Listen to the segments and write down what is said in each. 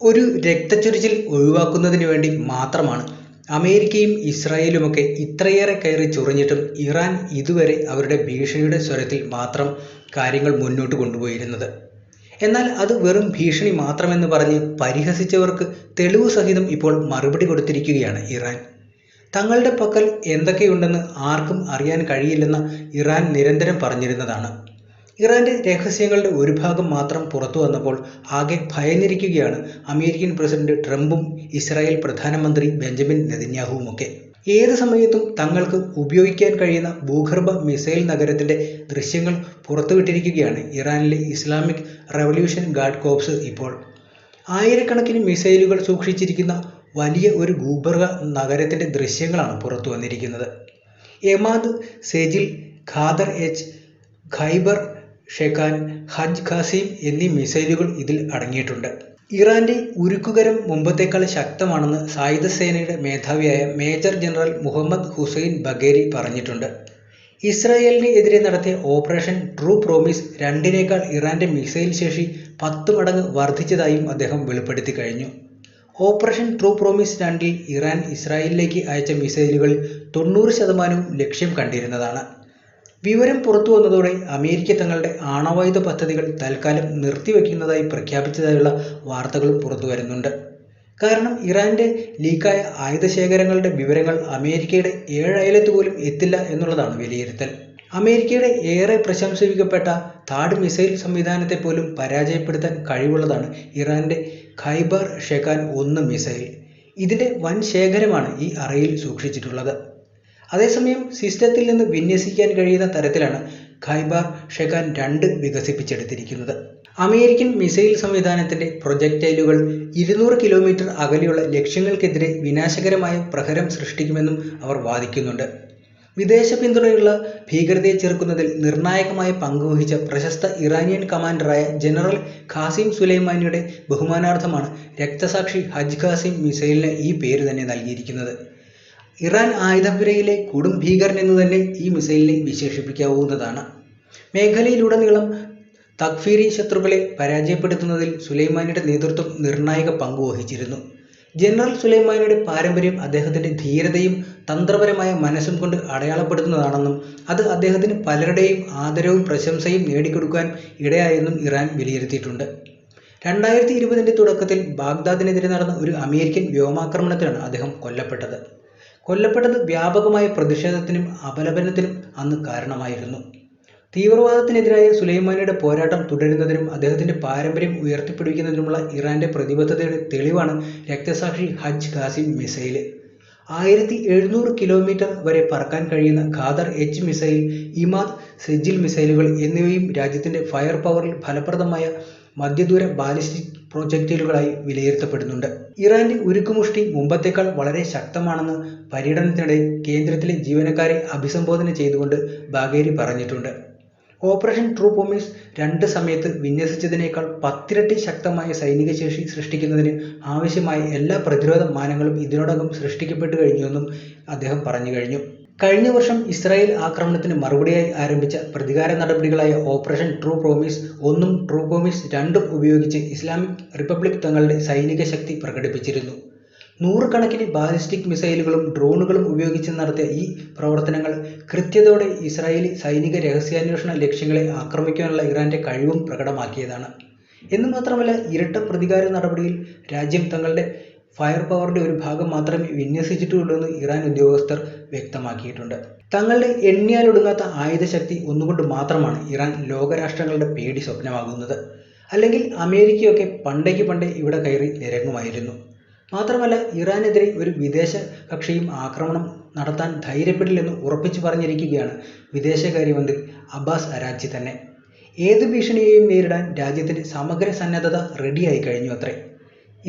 ഒരു രക്തച്ചൊരിച്ചിൽ ഒഴിവാക്കുന്നതിന് വേണ്ടി മാത്രമാണ്. അമേരിക്കയും ഇസ്രായേലുമൊക്കെ ഇത്രയേറെ കയറി ചൊറിഞ്ഞിട്ടും ഇറാൻ ഇതുവരെ അവരുടെ ഭീഷണിയുടെ സ്വരത്തിൽ മാത്രം കാര്യങ്ങൾ മുന്നോട്ട് കൊണ്ടുപോയിരുന്നത്. എന്നാൽ അത് വെറും ഭീഷണി മാത്രമെന്ന് പറഞ്ഞ് പരിഹസിച്ചവർക്ക് തെളിവ് സഹിതം ഇപ്പോൾ മറുപടി കൊടുത്തിരിക്കുകയാണ് ഇറാൻ. തങ്ങളുടെ പക്കൽ എന്തൊക്കെയുണ്ടെന്ന് ആർക്കും അറിയാൻ കഴിയില്ലെന്ന് ഇറാൻ നിരന്തരം പറഞ്ഞിരുന്നതാണ്. ഇറാന്റെ രഹസ്യങ്ങളുടെ ഒരു ഭാഗം മാത്രം പുറത്തു വന്നപ്പോൾ ആകെ ഭയന്നിരിക്കുകയാണ് അമേരിക്കൻ പ്രസിഡന്റ് ട്രംപും ഇസ്രായേൽ പ്രധാനമന്ത്രി ബെഞ്ചമിൻ നെതന്യാഹുവുമൊക്കെ. ഏത് സമയത്തും തങ്ങൾക്ക് ഉപയോഗിക്കാൻ കഴിയുന്ന ഭൂഗർഭ മിസൈൽ നഗരത്തിന്റെ ദൃശ്യങ്ങൾ പുറത്തുവിട്ടിരിക്കുകയാണ് ഇറാനിലെ ഇസ്ലാമിക് റവല്യൂഷൻ ഗാർഡ് കോപ്സ് ഇപ്പോൾ. ആയിരക്കണക്കിന് മിസൈലുകൾ സൂക്ഷിച്ചിരിക്കുന്ന വലിയ ഒരു ഭൂഗർഭ നഗരത്തിന്റെ ദൃശ്യങ്ങളാണ് പുറത്തു വന്നിരിക്കുന്നത്. Emad Sejjil Ghadr H Kheibar Shekan Haj Qasem എന്നീ മിസൈലുകൾ ഇതിൽ അടങ്ങിയിട്ടുണ്ട്. ഇറാന്റെ ഉരുക്കുകരം മുമ്പത്തേക്കാൾ ശക്തമാണെന്ന് സായുധ സേനയുടെ മേധാവിയായ Major General Mohammad Hossein Bagheri പറഞ്ഞിട്ടുണ്ട്. ഇസ്രായേലിന് എതിരെ നടത്തിയ ഓപ്പറേഷൻ ട്രൂ പ്രോമിസ് രണ്ടിനേക്കാൾ ഇറാന്റെ മിസൈൽ ശേഷി പത്ത് മടങ്ങ് വർദ്ധിച്ചതായും അദ്ദേഹം വെളിപ്പെടുത്തി കഴിഞ്ഞു. ഓപ്പറേഷൻ ട്രൂ പ്രോമിസ് രണ്ടിൽ ഇറാൻ ഇസ്രായേലിലേക്ക് അയച്ച മിസൈലുകൾ തൊണ്ണൂറ് ശതമാനവും ലക്ഷ്യം കണ്ടിരുന്നതാണ്. വിവരം പുറത്തു വന്നതോടെ അമേരിക്ക തങ്ങളുടെ ആണവായുധ പദ്ധതികൾ തൽക്കാലം നിർത്തിവെക്കുന്നതായി പ്രഖ്യാപിച്ചതായുള്ള വാർത്തകളും പുറത്തു വരുന്നുണ്ട്. കാരണം ഇറാന്റെ ലീക്കായ ആയുധശേഖരങ്ങളുടെ വിവരങ്ങൾ അമേരിക്കയുടെ ഏഴയലത്ത് പോലും എത്തില്ല എന്നുള്ളതാണ് വിലയിരുത്തൽ. അമേരിക്കയുടെ ഏറെ പ്രശംസിക്കപ്പെട്ട താഡ് മിസൈൽ സംവിധാനത്തെ പോലും പരാജയപ്പെടുത്താൻ കഴിവുള്ളതാണ് ഇറാന്റെ ഖൈബർ ഷെഖാൻ ഒന്ന് മിസൈൽ. ഇതിന്റെ വൻ ശേഖരമാണ് ഈ അറയിൽ സൂക്ഷിച്ചിട്ടുള്ളത്. അതേസമയം സിസ്റ്റത്തിൽ നിന്ന് വിന്യസിക്കാൻ കഴിയുന്ന തരത്തിലാണ് ഖൈബർ ഷെഖാൻ രണ്ട് വികസിപ്പിച്ചെടുത്തിരിക്കുന്നത്. അമേരിക്കൻ മിസൈൽ സംവിധാനത്തിന്റെ പ്രൊജക്ടൈലുകൾ ഇരുന്നൂറ് കിലോമീറ്റർ അകലെയുള്ള ലക്ഷ്യങ്ങൾക്കെതിരെ വിനാശകരമായ പ്രഹരം സൃഷ്ടിക്കുമെന്നും അവർ വാദിക്കുന്നുണ്ട്. വിദേശ പിന്തുണയുള്ള ഭീകരതയെ ചെറുക്കുന്നതിൽ നിർണായകമായ പങ്കുവഹിച്ച പ്രശസ്ത ഇറാനിയൻ കമാൻഡറായ ജനറൽ ഖാസിം സുലൈമാനിയുടെ ബഹുമാനാർത്ഥമാണ് രക്തസാക്ഷി ഹജ് ഖാസിം മിസൈലിന് ഈ പേര് തന്നെ നൽകിയിരിക്കുന്നത്. ഇറാൻ ആയുധപുരയിലെ കൊടും ഭീകരൻ എന്ന് തന്നെ ഈ മിസൈലിനെ വിശേഷിപ്പിക്കാവുന്നതാണ്. മേഖലയിലുടനീളം തക്ഫീരി ശത്രുക്കളെ പരാജയപ്പെടുത്തുന്നതിൽ സുലൈമാനിയുടെ നേതൃത്വം നിർണായക പങ്ക് വഹിച്ചിരുന്നു. ജനറൽ സുലൈമാനിയുടെ പാരമ്പര്യം അദ്ദേഹത്തിന്റെ ധീരതയും തന്ത്രപരമായ മനസ്സും കൊണ്ട് അടയാളപ്പെടുത്തുന്നതാണെന്നും അത് അദ്ദേഹത്തിന് പലരുടെയും ആദരവും പ്രശംസയും നേടിക്കൊടുക്കാൻ ഇടയായെന്നും ഇറാൻ വിലയിരുത്തിയിട്ടുണ്ട്. രണ്ടായിരത്തി ഇരുപതിന്റെ തുടക്കത്തിൽ ബാഗ്ദാദിനെതിരെ നടന്ന ഒരു അമേരിക്കൻ വ്യോമാക്രമണത്തിലാണ് അദ്ദേഹം കൊല്ലപ്പെട്ടത്. കൊല്ലപ്പെട്ടത് വ്യാപകമായ പ്രതിഷേധത്തിനും അപലപനത്തിനും അന്ന് കാരണമായിരുന്നു. തീവ്രവാദത്തിനെതിരായ സുലൈമാനിയുടെ പോരാട്ടം തുടരുന്നതിനും അദ്ദേഹത്തിന്റെ പാരമ്പര്യം ഉയർത്തിപ്പിടിക്കുന്നതിനുമുള്ള ഇറാന്റെ പ്രതിബദ്ധതയുടെ തെളിവാണ് രക്തസാക്ഷി ഹജ് ഖാസിം മിസൈൽ ആയിരത്തി എഴുന്നൂറ് കിലോമീറ്റർ വരെ പറക്കാൻ കഴിയുന്ന Ghadr H missile Emad Sejjil മിസൈലുകൾ എന്നിവയും രാജ്യത്തിന്റെ ഫയർ പവറിൽ ഫലപ്രദമായ മധ്യദൂര ബാലിസ്റ്റിക് പ്രൊജക്ടൈലുകളായി വിലയിരുത്തപ്പെടുന്നുണ്ട്. ഇറാന്റെ ഉരുക്കുമുഷ്ടി മുമ്പത്തേക്കാൾ വളരെ ശക്തമാണെന്ന് പര്യടനത്തിനിടെ കേന്ദ്രത്തിലെ ജീവനക്കാരെ അഭിസംബോധന ചെയ്തുകൊണ്ട് ബാഗേരി പറഞ്ഞിട്ടുണ്ട്. ഓപ്പറേഷൻ ട്രൂ പോമിസ് രണ്ട് സമയത്ത് വിന്യസിച്ചതിനേക്കാൾ പത്തിരട്ടി ശക്തമായ സൈനിക ശേഷി സൃഷ്ടിക്കുന്നതിന് ആവശ്യമായ എല്ലാ പ്രതിരോധ മാനങ്ങളും ഇതിനോടകം സൃഷ്ടിക്കപ്പെട്ടു കഴിഞ്ഞുവെന്നും അദ്ദേഹം പറഞ്ഞു കഴിഞ്ഞു. കഴിഞ്ഞ വർഷം ഇസ്രായേൽ ആക്രമണത്തിന് മറുപടിയായി ആരംഭിച്ച പ്രതികാര നടപടികളായ ഓപ്പറേഷൻ ട്രൂ പ്രോമിസ് ഒന്നും ട്രൂ പ്രോമിസ് രണ്ടും ഉപയോഗിച്ച് ഇസ്ലാമിക് റിപ്പബ്ലിക് തങ്ങളുടെ സൈനിക ശക്തി പ്രകടിപ്പിച്ചിരുന്നു. നൂറുകണക്കിന് ബാലിസ്റ്റിക് മിസൈലുകളും ഡ്രോണുകളും ഉപയോഗിച്ച് നടത്തിയ ഈ പ്രവർത്തനങ്ങൾ കൃത്യതയോടെ ഇസ്രായേലി സൈനിക രഹസ്യാന്വേഷണ ലക്ഷ്യങ്ങളെ ആക്രമിക്കാനുള്ള ഇറാന്റെ കഴിവും പ്രകടമാക്കിയതാണ്. എന്ന് മാത്രമല്ല ഇരട്ട പ്രതികാര നടപടിയിൽ രാജ്യം തങ്ങളുടെ ഫയർ പവറിന്റെ ഒരു ഭാഗം മാത്രമേ വിന്യസിച്ചിട്ടുള്ളൂ എന്ന് ഇറാൻ ഉദ്യോഗസ്ഥർ വ്യക്തമാക്കിയിട്ടുണ്ട്. തങ്ങളുടെ എണ്ണിയാലൊടുങ്ങാത്ത ആയുധശക്തി ഒന്നുകൊണ്ട് മാത്രമാണ് ഇറാൻ ലോകരാഷ്ട്രങ്ങളുടെ പേടി സ്വപ്നമാകുന്നത്. അല്ലെങ്കിൽ അമേരിക്കയൊക്കെ പണ്ടേക്ക് പണ്ടേ ഇവിടെ കയറി നിരങ്ങുമായിരുന്നു. മാത്രമല്ല ഇറാനെതിരെ ഒരു വിദേശ കക്ഷിയും ആക്രമണം നടത്താൻ ധൈര്യപ്പെടില്ലെന്ന് ഉറപ്പിച്ചു പറഞ്ഞിരിക്കുകയാണ് വിദേശകാര്യമന്ത്രി അബ്ബാസ് അരാജി തന്നെ. ഏത് ഭീഷണിയെയും നേരിടാൻ രാജ്യത്തിന്റെ സമഗ്ര സന്നദ്ധത റെഡിയായി കഴിഞ്ഞു അത്രേ.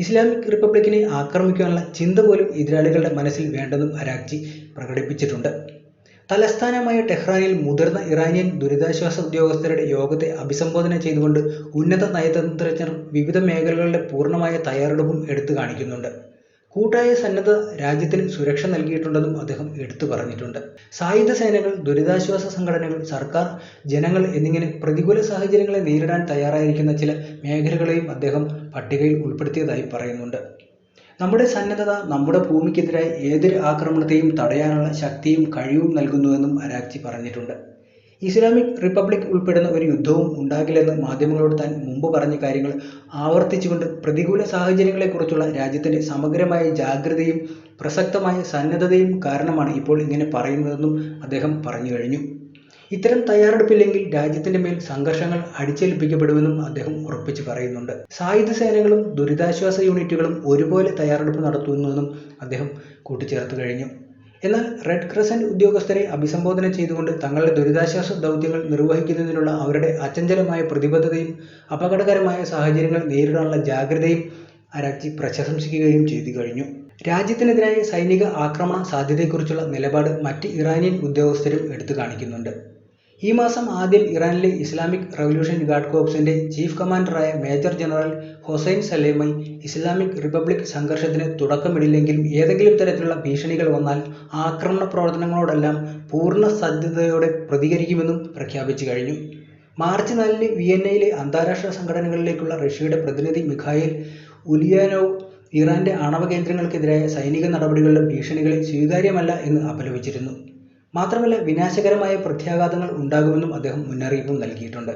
ഇസ്ലാമിക് റിപ്പബ്ലിക്കിനെ ആക്രമിക്കാനുള്ള ചിന്ത പോലും എതിരാളികളുടെ മനസ്സിൽ വേണ്ടെന്നും അരാക്ചി പ്രകടിപ്പിച്ചിട്ടുണ്ട്. തലസ്ഥാനമായ ടെഹ്റാനിൽ മുതിർന്ന ഇറാനിയൻ ദുരിതാശ്വാസ ഉദ്യോഗസ്ഥരുടെ യോഗത്തെ അഭിസംബോധന ചെയ്തുകൊണ്ട് ഉന്നത നയതന്ത്രജ്ഞർ വിവിധ മേഖലകളുടെ പൂർണമായ തയ്യാറെടുപ്പും എടുത്തു കാണിക്കുന്നുണ്ട്. കൂട്ടായ സന്നദ്ധ രാജ്യത്തിന് സുരക്ഷ നൽകിയിട്ടുണ്ടെന്നും അദ്ദേഹം എടുത്തു പറഞ്ഞിട്ടുണ്ട്. സായുധ സേനകൾ ദുരിതാശ്വാസ സംഘടനകൾ സർക്കാർ ജനങ്ങൾ എന്നിങ്ങനെ പ്രതികൂല സാഹചര്യങ്ങളെ നേരിടാൻ തയ്യാറായിരിക്കുന്ന ചില മേഖലകളെയും അദ്ദേഹം പട്ടികയിൽ ഉൾപ്പെടുത്തിയതായി പറയുന്നുണ്ട്. നമ്മുടെ സന്നദ്ധത നമ്മുടെ ഭൂമിക്കെതിരായ ഏതൊരു ആക്രമണത്തെയും തടയാനുള്ള ശക്തിയും കഴിവും നൽകുന്നുവെന്നും അരാക്ചി പറഞ്ഞിട്ടുണ്ട്. ഇസ്ലാമിക് റിപ്പബ്ലിക് ഉൾപ്പെടുന്ന ഒരു യുദ്ധവും ഉണ്ടാകില്ലെന്ന് മാധ്യമങ്ങളോട് താൻ മുമ്പ് പറഞ്ഞ കാര്യങ്ങൾ ആവർത്തിച്ചുകൊണ്ട് പ്രതികൂല സാഹചര്യങ്ങളെക്കുറിച്ചുള്ള രാജ്യത്തിന്റെ സമഗ്രമായ ജാഗ്രതയും പ്രസക്തമായ സന്നദ്ധതയും കാരണമാണ് ഇപ്പോൾ ഇങ്ങനെ പറയുന്നതെന്നും അദ്ദേഹം പറഞ്ഞു കഴിഞ്ഞു. ഇത്തരം തയ്യാറെടുപ്പില്ലെങ്കിൽ രാജ്യത്തിന്റെ മേൽ സംഘർഷങ്ങൾ അടിച്ചേൽപ്പിക്കപ്പെടുമെന്നും അദ്ദേഹം ഉറപ്പിച്ചു പറയുന്നുണ്ട്. സായുധ സേനകളും ദുരിതാശ്വാസ യൂണിറ്റുകളും ഒരുപോലെ തയ്യാറെടുപ്പ് നടത്തുന്നുവെന്നും അദ്ദേഹം കൂട്ടിച്ചേർത്തു കഴിഞ്ഞു. എന്നാൽ റെഡ് ക്രസന്റ് ഉദ്യോഗസ്ഥരെ അഭിസംബോധന ചെയ്തുകൊണ്ട് തങ്ങളുടെ ദുരിതാശ്വാസ ദൗത്യങ്ങൾ നിർവഹിക്കുന്നതിനുള്ള അവരുടെ അചഞ്ചലമായ പ്രതിബദ്ധതയും അപകടകരമായ സാഹചര്യങ്ങൾ നേരിടാനുള്ള ജാഗ്രതയും അരാക്ചി പ്രശംസിക്കുകയും ചെയ്തു കഴിഞ്ഞു. രാജ്യത്തിനെതിരായ സൈനിക ആക്രമണ സാധ്യതയെക്കുറിച്ചുള്ള നിലപാട് മറ്റ് ഇറാനിയൻ ഉദ്യോഗസ്ഥരും എടുത്തു കാണിക്കുന്നുണ്ട്. ഈ മാസം ആദ്യം ഇറാനിലെ ഇസ്ലാമിക് റവല്യൂഷൻ ഗാർഡ് കോപ്സിന്റെ chief കമാൻഡറായ Major General Hossein Salami Islamic Republic സംഘർഷത്തിന് തുടക്കമിടില്ലെങ്കിലും ഏതെങ്കിലും തരത്തിലുള്ള ഭീഷണികൾ വന്നാൽ ആക്രമണ പ്രവർത്തനങ്ങളോടെല്ലാം പൂർണ സജ്ജതയോടെ പ്രതികരിക്കുമെന്നും പ്രഖ്യാപിച്ചു കഴിഞ്ഞു. മാർച്ച് നാലിന് വിയന്നയിലെ അന്താരാഷ്ട്ര സംഘടനകളിലേക്കുള്ള റഷ്യയുടെ പ്രതിനിധി മിഖായിൽ ഉലിയാനോവ് ഇറാന്റെ ആണവ കേന്ദ്രങ്ങൾക്കെതിരായ സൈനിക നടപടികളുടെ ഭീഷണികളെ സ്വീകാര്യമല്ല എന്ന് അപലപിച്ചിരുന്നു. മാത്രമല്ല വിനാശകരമായ പ്രത്യാഘാതങ്ങൾ ഉണ്ടാകുമെന്നും അദ്ദേഹം മുന്നറിയിപ്പും നൽകിയിട്ടുണ്ട്.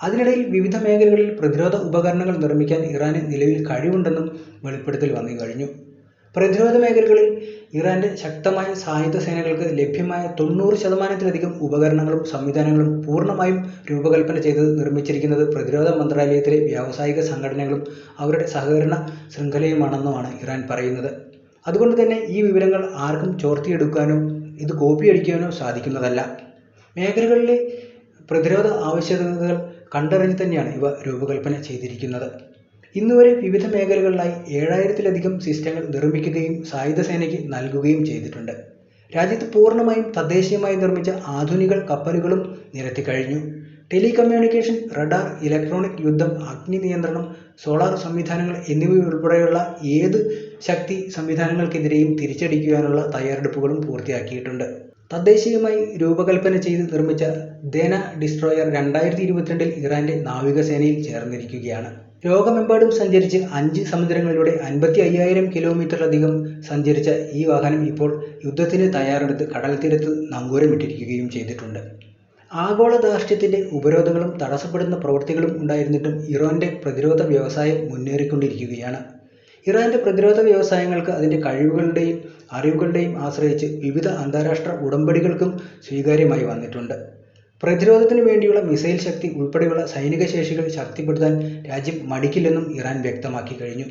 അതിനിടയിൽ വിവിധ മേഖലകളിൽ പ്രതിരോധ ഉപകരണങ്ങൾ നിർമ്മിക്കാൻ ഇറാന് നിലവിൽ കഴിവുണ്ടെന്നും വെളിപ്പെടുത്തൽ വന്നു കഴിഞ്ഞു. പ്രതിരോധ മേഖലകളിൽ ഇറാന്റെ ശക്തമായ സായുധ സേനകൾക്ക് ലഭ്യമായ തൊണ്ണൂറ് ശതമാനത്തിലധികം ഉപകരണങ്ങളും സംവിധാനങ്ങളും പൂർണമായും രൂപകൽപ്പന ചെയ്ത് നിർമ്മിച്ചിരിക്കുന്നത് പ്രതിരോധ മന്ത്രാലയത്തിലെ വ്യാവസായിക സംഘടനകളും അവരുടെ സഹകരണ ശൃംഖലയുമാണെന്നുമാണ് ഇറാൻ പറയുന്നത്. അതുകൊണ്ട് തന്നെ ഈ വിവരങ്ങൾ ആർക്കും ചോർത്തിയെടുക്കാനോ ഇത് കോപ്പി അടിക്കാനോ സാധിക്കുന്നതല്ല. മേഖലകളിലെ പ്രതിരോധ ആവശ്യകതകൾ കണ്ടറിഞ്ഞ് തന്നെയാണ് ഇവ രൂപകൽപ്പന ചെയ്തിരിക്കുന്നത്. ഇന്നുവരെ വിവിധ മേഖലകളിലായി ഏഴായിരത്തിലധികം സിസ്റ്റങ്ങൾ നിർമ്മിക്കുകയും സായുധ സേനയ്ക്ക് നൽകുകയും ചെയ്തിട്ടുണ്ട്. രാജ്യത്ത് പൂർണമായും തദ്ദേശീയമായി നിർമ്മിച്ച ആധുനിക കപ്പലുകളും നിരത്തി കഴിഞ്ഞു. ടെലികമ്മ്യൂണിക്കേഷൻ റഡാർ ഇലക്ട്രോണിക് യുദ്ധം അഗ്നി നിയന്ത്രണം സോളാർ സംവിധാനങ്ങൾ എന്നിവയുൾപ്പെടെയുള്ള ഏത് ശക്തി സംവിധാനങ്ങൾക്കെതിരെയും തിരിച്ചടിക്കുവാനുള്ള തയ്യാറെടുപ്പുകളും പൂർത്തിയാക്കിയിട്ടുണ്ട്. തദ്ദേശീയമായി രൂപകൽപ്പന ചെയ്ത് നിർമ്മിച്ച ദേന ഡിസ്ട്രോയർ രണ്ടായിരത്തി ഇരുപത്തിരണ്ടിൽ ഇറാന്റെ നാവികസേനയിൽ ചേർന്നിരിക്കുകയാണ്. ലോകമെമ്പാടും സഞ്ചരിച്ച് അഞ്ച് സമുദ്രങ്ങളിലൂടെ അൻപത്തി അയ്യായിരം കിലോമീറ്ററിലധികം സഞ്ചരിച്ച ഈ വാഹനം ഇപ്പോൾ യുദ്ധത്തിന് തയ്യാറെടുത്ത് കടൽ തീരത്ത് നങ്കൂരമിട്ടിരിക്കുകയും ചെയ്തിട്ടുണ്ട്. ആഗോള ദാർഷ്ട്യത്തിന്റെ ഉപരോധങ്ങളും തടസ്സപ്പെടുന്ന പ്രവൃത്തികളും ഉണ്ടായിരുന്നിട്ടും ഇറാന്റെ പ്രതിരോധ വ്യവസായം മുന്നേറിക്കൊണ്ടിരിക്കുകയാണ്. ഇറാന്റെ പ്രതിരോധ വ്യവസായങ്ങൾക്ക് അതിന്റെ കഴിവുകളുടെയും അറിവുകളുടെയും ആശ്രയിച്ച് വിവിധ അന്താരാഷ്ട്ര ഉടമ്പടികൾക്കും സ്വീകാര്യമായി വന്നിട്ടുണ്ട്. പ്രതിരോധത്തിന് വേണ്ടിയുള്ള മിസൈൽ ശക്തി ഉൾപ്പെടെയുള്ള സൈനിക ശേഷികൾ ശക്തിപ്പെടുത്താൻ രാജ്യം മടിക്കില്ലെന്നും ഇറാൻ വ്യക്തമാക്കി കഴിഞ്ഞു.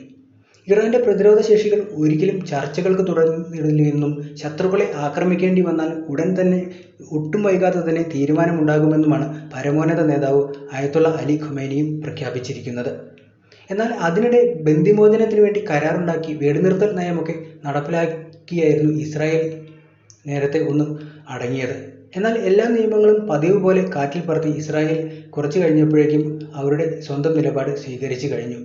ഇറാന്റെ പ്രതിരോധ ശേഷികൾ ഒരിക്കലും ചർച്ചകൾക്ക് തുടർന്നിടില്ലെന്നും ശത്രുക്കളെ ആക്രമിക്കേണ്ടി വന്നാൽ ഉടൻ തന്നെ ഒട്ടും വൈകാതെ തന്നെ തീരുമാനമുണ്ടാകുമെന്നുമാണ് പരമോന്നത നേതാവ് അയത്തുള്ള അലി ഖുമേനിയും പ്രഖ്യാപിച്ചിരിക്കുന്നത്. എന്നാൽ അതിനിടെ ബന്ദിമോചനത്തിന് വേണ്ടി കരാറുണ്ടാക്കി വെടിനിർത്തൽ നയമൊക്കെ നടപ്പിലാക്കിയായിരുന്നു ഇസ്രായേൽ നേരത്തെ ഒന്ന് അടങ്ങിയത്. എന്നാൽ എല്ലാ നിയമങ്ങളും പതിവ് പോലെ കാറ്റിൽ പറത്തി ഇസ്രായേൽ കുറച്ചു കഴിഞ്ഞപ്പോഴേക്കും അവരുടെ സ്വന്തം നിലപാട് സ്വീകരിച്ചു കഴിഞ്ഞു.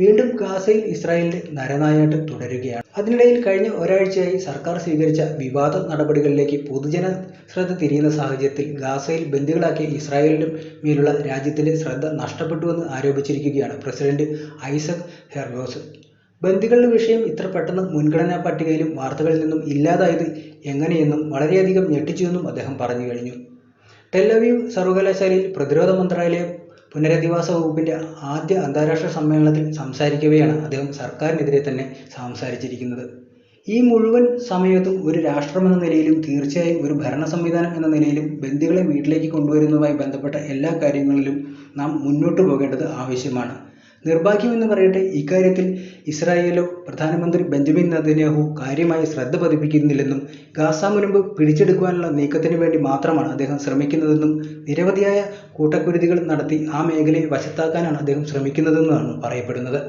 വീണ്ടും ഗാസയിൽ ഇസ്രായേലിന്റെ നരനായാട്ട് തുടരുകയാണ്. അതിനിടയിൽ കഴിഞ്ഞ ഒരാഴ്ചയായി സർക്കാർ സ്വീകരിച്ച വിവാദ നടപടികളിലേക്ക് പൊതുജന ശ്രദ്ധ തിരിയുന്ന സാഹചര്യത്തിൽ ഗാസയിൽ ബന്ദികളാക്കിയ ഇസ്രായേലിന്റെ മേലുള്ള രാജ്യത്തിന്റെ ശ്രദ്ധ നഷ്ടപ്പെട്ടുവെന്ന് ആരോപിച്ചിരിക്കുകയാണ് പ്രസിഡന്റ് ഐസക് ഹെർഗോസ്. ബന്ദികളുടെ വിഷയം ഇത്ര പെട്ടെന്ന് മുൻഗണനാ പട്ടികയിലും വാർത്തകളിൽ നിന്നും ഇല്ലാതായത് എങ്ങനെയെന്നും വളരെയധികം ഞെട്ടിച്ചുവെന്നും അദ്ദേഹം പറഞ്ഞു കഴിഞ്ഞു. ടെല്ലവീവ് സർവകലാശാലയിൽ പ്രതിരോധ മന്ത്രാലയ പുനരധിവാസ വകുപ്പിന്റെ ആദ്യ അന്താരാഷ്ട്ര സമ്മേളനത്തിൽ സംസാരിക്കവെയാണ് അദ്ദേഹം സർക്കാരിനെതിരെ തന്നെ സംസാരിച്ചിരിക്കുന്നത്. ഈ മുഴുവൻ സമയത്തും ഒരു രാഷ്ട്രമെന്ന നിലയിലും തീർച്ചയായും ഒരു ഭരണ സംവിധാനം എന്ന നിലയിലും ബന്ധികളെ വീട്ടിലേക്ക് കൊണ്ടുവരുന്നതുമായി ബന്ധപ്പെട്ട എല്ലാ കാര്യങ്ങളിലും നാം മുന്നോട്ട് പോകേണ്ടത് ആവശ്യമാണ്. നിർഭാഗ്യമെന്ന് പറയട്ടെ ഇക്കാര്യത്തിൽ ഇസ്രായേലോ പ്രധാനമന്ത്രി ബെഞ്ചമിൻ നെതന്യാഹു കാര്യമായി ശ്രദ്ധ പതിപ്പിക്കുന്നില്ലെന്നും ഗാസ മുൻപ് പിടിച്ചെടുക്കുവാനുള്ള നീക്കത്തിന് വേണ്ടി മാത്രമാണ് അദ്ദേഹം ശ്രമിക്കുന്നതെന്നും നിരവധിയായ കൂട്ടക്കുരുതികൾ നടത്തി ആ മേഖലയെ വശത്താക്കാനാണ് അദ്ദേഹം ശ്രമിക്കുന്നതെന്നുമാണ് പറയപ്പെടുന്നത്.